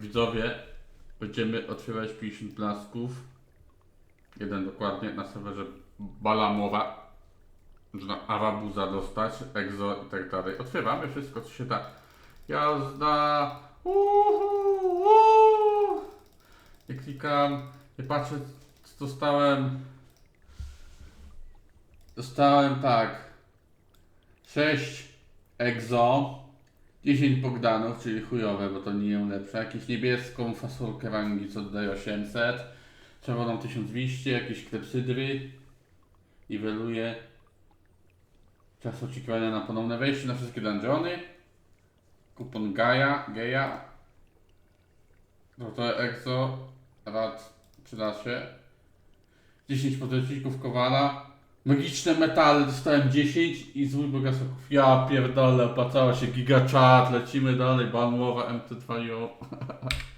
Widzowie, będziemy otwierać 50 blasków. Jeden dokładnie na serwerze Balamowa. Można Arabuza dostać, Exo i tak dalej. Otwieramy wszystko, co się da. Jazda! Uhu. Nie klikam, nie patrzę, co dostałem. Dostałem tak. 6 Exo. 10 Bogdanów, czyli chujowe, bo to nie lepsze. Jakieś niebieską fasolkę rangi, co daje 800. Czerwoną 1200, jakieś klepsydry. Niweluje. Czas oczekiwania na ponowne wejście na wszystkie dungeony. Kupon Gaia, Geja. No to Exo. Rad przyda się. 10 podręczników Kowala. Magiczne metale dostałem 10 i złój bogasoków. Ja pierdolę, opłacało się gigachat, lecimy dalej, banłowa MT2 io.